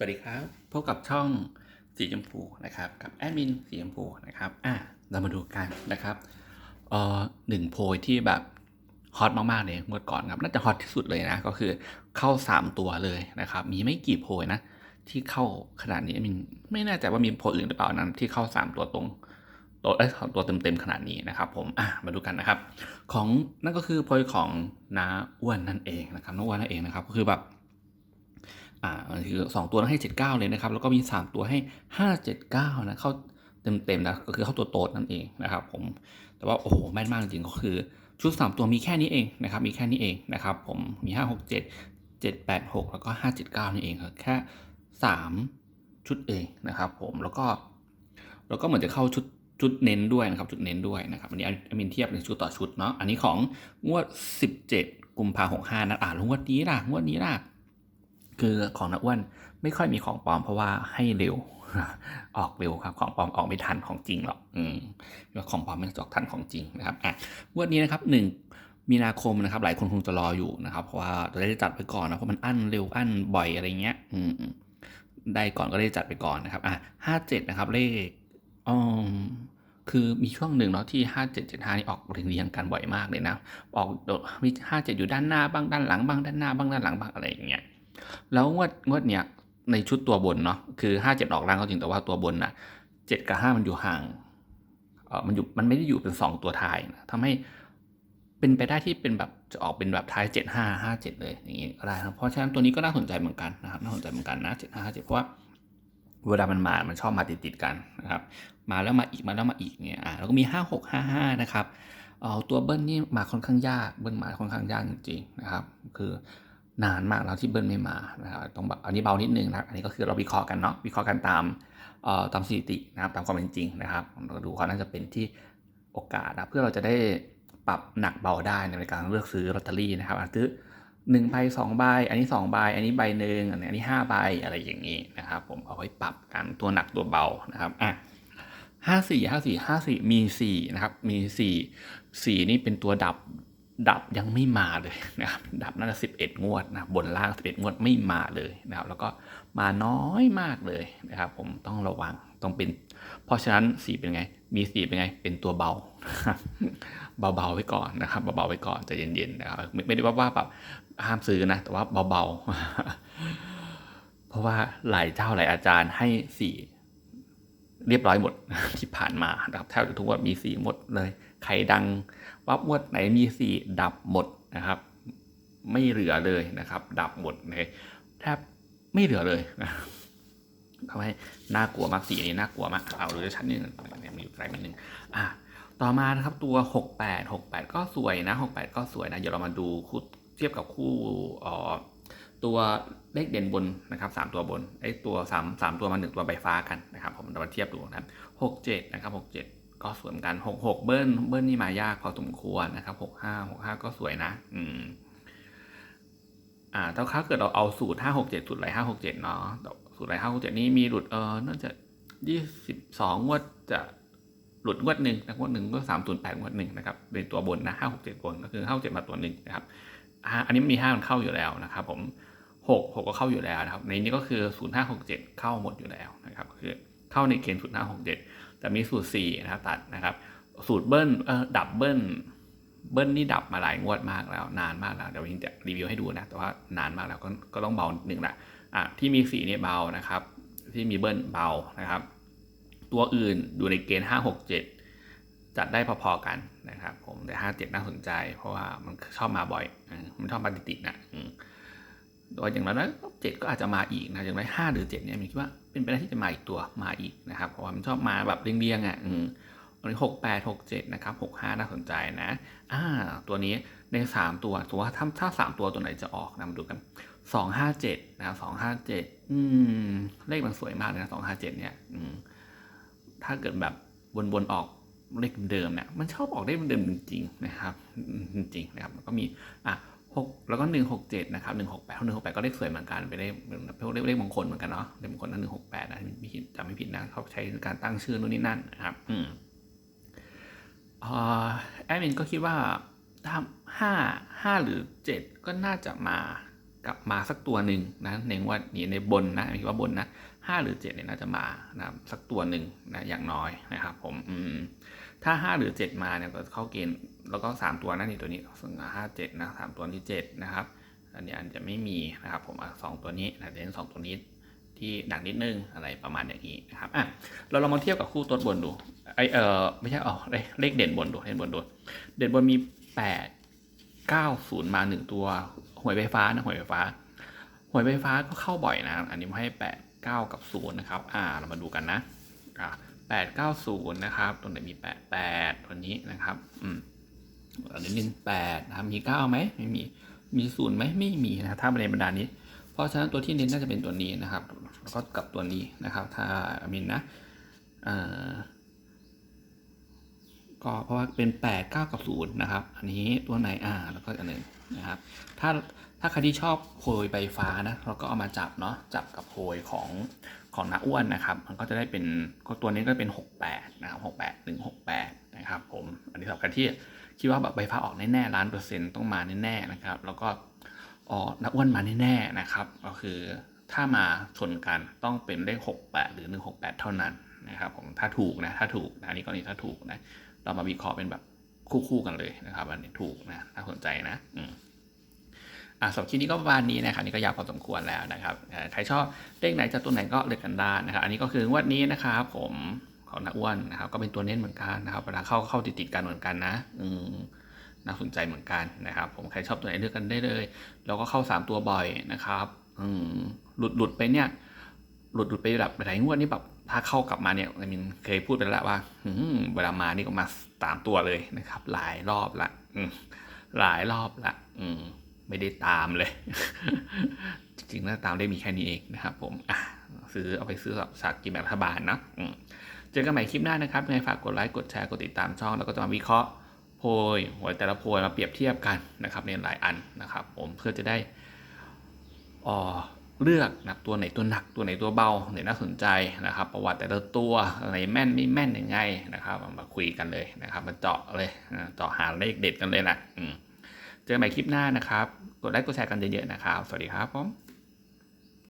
สวัสดีครับ พบกับช่องสีชมพูนะครับ กับแอดมินสีชมพูนะครับอะเรามาดูกันนะครับเอ่อหนึ่งโพยที่แบบฮอตมากๆเลยเมื่อก่อนครับน่าจะฮอตที่สุดเลยนะ ก็คือเข้า 3 ตัวเลยนะครับ มีไม่กี่โพยนะ ที่เข้าขนาดนี้มินไม่แน่ใจว่ามีโพยอื่นหรือเปล่านั้นที่เข้า 3 ตัวตรงตัวเอ้ยตัวเต็มๆขนาดนี้นะครับผมอะมาดูกันนะครับ ของนั่นก็คือโพยของน้าอ้วนนั่นเองนะครับน้าอ้วนนั่นเองนะครับก็คือแบบ อ่าคือสองตัวให้เจ็ดเก้าเลยนะครับ แล้วก็มีสามตัวให้ห้าเจ็ดเก้านะเข้าเต็มเต็มๆนะก็คือเข้าตัวโตดนั่นเองนะครับผมแต่ว่าโอ้โหแม่นมากจริงก็คือชุดสามตัวมีแค่นี้เองนะครับมีแค่นี้เองนะครับผมมีห้าหกเจ็ดเจ็ดแปดหกแล้วก็ห้าเจ็ดเก้านี่เองครับแค่สามชุดเองนะครับผมแล้วก็แล้วก็เหมือนจะเข้าชุดชุดเน้นด้วยนะครับจุดเน้นด้วยนะครับอันนี้อามินเทียบในชุดต่อชุดเนาะอันนี้ของงวด 17 กุมภาหกห้านะอ่านงวดนี้ล่ะงวดนี้ล่ะ คือของนักอ้วนไม่ค่อยมีของปลอมเพราะว่าให้เร็ว ออกเร็วครับ ของปลอมออกไม่ทันของจริงหรอกอืมของปลอมไม่ออกทันของจริงนะครับอะวดนี้นะครับหนึ่งมีนาคมนะครับ หลายคนคงจะรออยู่นะครับ เพราะว่าจะได้จัดไปก่อนนะเพราะมันอั้นเร็วอั้นบ่อยอะไรเงี้ย อืมได้ก่อนก็ได้จัดไปก่อนนะครับอะห้าเจ็ดนะครับเลขอืมคือมีช่วงหนึ่งเนาะที่ห้าเจ็ดเจ็ดห้านี่ออกเรียงกันบ่อยมากเลยนะ ออกมีห้าเจ็ดอยู่ด้านหน้าบ้างด้านหลังบ้างด้านหน้าบ้างด้านหลังบ้างอะไรอย่างเงี้ย แล้วงวดงวดเนี้ยในชุดตัวบนเนาะคือห้าเจ็ดออกล่างก็จริงแต่ว่าตัวบนน่ะเจ็ดกับห้ามันอยู่ห่างเออมันอยู่มันไม่ได้อยู่เป็นสองตัวท้ายนะทำให้เป็นไปได้ที่เป็นแบบจะออกเป็นแบบท้ายเจ็ดห้าห้าเจ็ดเลยอย่างงี้ก็ได้ครับเพราะฉะนั้นตัวนี้ก็น่าสนใจเหมือนกันนะครับน่าสนใจเหมือนกันนะเจ็ดห้าห้าเจ็ดเพราะว่าเวลามันมา มันชอบมาติดติดกันนะครับ มาแล้วมาอีกมาแล้วมาอีกเนี่ยอ่าแล้วก็มีห้าหกห้าห้านะครับ เอ่อตัวเบิ้ลนี่มาค่อนข้างยาก เบิ้ลมาค่อนข้างยากจริงๆนะครับ คือ นานมากแล้วที่เบิ้ลไม่มานะครับต้องแบบอันนี้เบานิดนึงนะอันนี้ก็คือเราวิเคราะห์กันเนาะวิเคราะห์กันตามเอ่อตามสถิตินะครับตามความเป็นจริงนะครับเราดูเขาน่าจะเป็นที่โอกาสนะเพื่อเราจะได้ปรับหนักเบาได้ในการเลือกซื้อลอตเตอรี่นะครับอะซื้อหนึ่งใบสองใบอันนี้สองใบอันนี้ใบหนึ่งอันนี้ห้าใบอะไรอย่างนี้นะครับผมเอาไว้ปรับกันตัวหนักตัวเบานะครับอะห้าสี่ห้าสี่ห้าสี่มีสี่นะครับมีสี่สี่นี่เป็นตัวดับ ดับยังไม่มาเลยนะครับดับน่าจะสิบเอ็ดงวดนะบนล่างสิบเอ็ดงวดไม่มาเลยนะครับแล้วก็มาน้อยมากเลยนะครับ ผมต้องระวังต้องเป็น เพราะฉะนั้นสีเป็นไง มีสีเป็นไง เป็นตัวเบาเบาๆไว้ก่อนนะครับเบาๆไว้ก่อนใจเย็นๆนะครับไม่ได้ว่าว่าแบบห้ามซื้อนะแต่ว่าเบาๆ เพราะว่าหลายเจ้าหลายอาจารย์ให้สีเรียบร้อยหมดที่ผ่านมานะครับแทบจะทุกวันมีสีหมดเลย ใครดังวับวดไหนมีสีดับหมดนะครับ ไม่เหลือเลยนะครับ ดับหมดเลยแทบไม่เหลือเลยนะทำให้น่ากลัวมากสีนี้น่ากลัวมากเอาดูชั้นนึงเนี่ยมีอยู่ไกลนิดนึงอะต่อมานะครับตัว 68 68 ก็สวยนะ 68 ก็สวยนะเดี๋ยวเรามาดูคู่เทียบกับคู่อ่อตัวเลขเด่นบนนะครับสามตัวบนไอ้ตัวสามสามตัวมาหนึ่งตัวใบฟ้ากันนะครับผมเรามาเทียบดูนะครับหกเจ็ดนะครับห ก็สวยเหมือนกันหกหกเบิ้ลเบิ้ลนี่มายากพอสมควรนะครับหกห้าหกห้าก็สวยนะ อืม อ่าถ้าเกิดเราเอาสูตรห้าหกเจ็ดสูตรไรห้าหกเจ็ดเนาะสูตรไรห้าหกเจ็ดนี้มีหลุดเออน่าจะยี่สิบสองงวดจะหลุดงวดหนึ่งนะงวดหนึ่งก็สามศูนย์แปดงวดหนึ่งนะครับเป็นตัวบนนะห้าหกเจ็ดบนก็คือห้าเจ็ดมาตัวหนึ่งนะครับอันนี้มันมีห้ามันเข้าอยู่แล้วนะครับ ผมหกหกก็เข้าอยู่แล้วนะครับ ในนี้ก็คือศูนย์ห้าหกเจ็ดเข้าหมดอยู่แล้วนะครับ คือเข้าในเกณฑ์ศูนย์ห้าหกเจ็ด แต่มีสูตรสี่นะครับตัดนะครับ สูตรเบิ้ลเออดับเบิ้ลเบิ้ลนี่ดับมาหลายงวดมากแล้ว นานมากแล้วเดี๋ยววินจะรีวิวให้ดูนะ แต่ว่านานมากแล้วก็ก็ต้องเบาหนึ่งละอะที่มีสีเนี่ยเบานะครับ ที่มีเบิ้ลเบานะครับ ตัวอื่นอยู่ในเกณฑ์ห้าหกเจ็ดจัดได้พอๆกันนะครับ ผมแต่ห้าเจ็ดน่าสนใจ เพราะว่ามันชอบมาบ่อยมมันชอบมาติดๆนะ อืมโดยอย่างนั้นเจ็ดก็อาจจะมาอีกนะอย่างไรห้าหรือเจ็ดเนี่ยมีคิดว่าเป็นไปได้ที่จะมาอีกตัวมาอีกนะครับเพราะว่ามันชอบมาแบบเรียงๆอะอืมอันนี้หกแปดหกเจ็ดนะครับหกห้าน่าสนใจนะอ่าตัวนี้ในสามตัวสมมติว่าถ้าถ้าสามตัวตัวไหนจะออกนะมาดูกันสองห้าเจ็ดนะครับสองห้าเจ็ดอืมเลขมันสวยมากเลยนะสองห้าเจ็ดเนี่ยอืมถ้าเกิดแบบวนๆออกเลขเดิมเนี่ยมันชอบออกเลขเดิมจริงๆนะครับจริงๆนะครับก็มีอะ หกแล้วก็หนึ่งหกเจ็ดนะครับหนึ่งหกแปดหนึ่งหกแปดก็เลขสวยเหมือนกันไปได้เหมือนเลขเลขมงคลเหมือนกันเนาะเลขมงคลนั้นหนึ่งหกแปดนะไม่ผิดจำไม่ผิดนะเขาใช้การตั้งชื่อนู่นนี่นั่นนะครับอืมอ่าแอดมินก็คิดว่าถ้าห้าห้าหรือเจ็ดก็น่าจะมากลับมาสักตัวหนึ่งนะในงวดนี้ในบนนะคิดว่าบนนะห้าหรือเจ็ดเนี่ยน่าจะมานะสักตัวหนึ่งนะอย่างน้อยนะครับ ผมอืมถ้าห้าหรือเจ็ดมาเนี่ยก็เข้าเกณฑ์ แล้วก็สามตัวนะนี่ตัวนี้ซึ่งห้าเจ็ดนะสามตัวที่เจ็ดนะครับ อันนี้อันจะไม่มีนะครับ ผมสองตัวนี้นะเด่นสองตัวนี้ที่หนักนิดนึงอะไรประมาณอย่างนี้นะครับอะเราลองมาเทียบกับคู่ต้นบนดูไอเออไม่ใช่อ๋อเลขเลขเด่นบนดูเด่นบนดูเด่นบนมีแปดเก้าศูนย์มาหนึ่งตัวหวยไฟฟ้านะหวยไฟฟ้าหวยไฟฟ้าก็เข้าบ่อยนะ อันนี้มาให้แปดเก้ากับศูนย์นะครับ อ่าเรามาดูกันนะอ่าแปดเก้าศูนย์นะครับ ตรงไหนมีแปดแปดตัวนี้นะครับ อืม อันนี้หนึ่งแปดนะครับมีเก้าไหมไม่มีมีศูนย์ไหมไม่มีนะถ้าในบรรดานี้ เพราะฉะนั้นตัวที่เน้นน่าจะเป็นตัวนี้นะครับ แล้วก็กับตัวนี้นะครับ ถ้ามินนะก็เพราะว่าเป็น 8 9 กับ0นะครับ อันนี้ตัวไหนอ่าแล้วก็อันหนึ่งนะครับ ถ้าถ้าใครที่ชอบโพยใบฟ้านะเราก็เอามาจับเนาะจับกับโพยของของนาอ้วนนะครับ มันก็จะได้เป็นก็ตัวนี้ก็เป็น 68 นะครับ 68 1 68 นะครับผม อันนี้สำหรับใครที่ คิดว่าแบบใบฟ้าออกแน่ๆล้านเปอร์เซ็นต์ต้องมาแน่ๆนะครับ แล้วก็อ๋อนักอ้วนมาแน่ๆนะครับ ก็คือถ้ามาชนกันต้องเป็นเลข68 หรือ 168 เท่านั้นนะครับผมถ้าถูกนะถ้าถูกนะอันนี้กรณีถ้าถูกนะเรามาวิเคราะห์เป็นแบบคู่ๆกันเลยนะครับ อันนี้ถูกนะน่าสนใจนะอืมอะสำหรับคลิปนี้ก็ประมาณนี้นะครับนี่ก็ยาวพอสมควรแล้วนะครับใครชอบเลขไหนจะตัวไหนก็เลือกกันได้นะครับ อันนี้ก็คืองวดนี้นะครับผม ของนักอ้วนนะครับ ก็เป็นตัวเน้นเหมือนกันนะครับเวลาเข้าเข้าติดๆกันเหมือนกันนะอืมน่าสนใจเหมือนกันนะครับ ผมใครชอบตัวไหนเลือกกันได้เลย แล้วก็เข้า 3 ตัวบ่อยนะครับอืมหลุดหลุดไปเนี่ย หลุดหลุดไปแบบหลายงวดนี่แบบถ้าเข้ากลับมาเนี่ย I mean เคยพูดไปแล้วว่าเวลามานี่ก็มาตามตัวเลยนะครับ หลายรอบละหลายรอบละอืมไม่ได้ตามเลย จริงๆแล้วตามได้มีแค่นี้เองนะครับ ผมอะซื้อเอาไปซื้อสากกินแบ่งรัฐบาลเนาะ เจอกันใหม่คลิปหน้านะครับยังไงฝากกดไลค์กดแชร์กดติดตามช่อง แล้วก็จะมาวิเคราะห์โพยหวยแต่ละโพยมาเปรียบเทียบกันนะครับในหลายอันนะครับ ผมเพื่อจะได้อ่อเลือกนะตัวไหนตัวหนักตัวไหนตัวเบาไหนน่าสนใจนะครับ ประวัติแต่ละตัวไหนแม่นไม่แม่นยังไงนะครับ มาคุยกันเลยนะครับ มาเจาะเลยอ่าเจาะหาเลขเด็ดกันเลยนะเจอกันใหม่คลิปหน้านะครับ กดไลค์กดแชร์กันเยอะๆนะครับ สวัสดีครับผม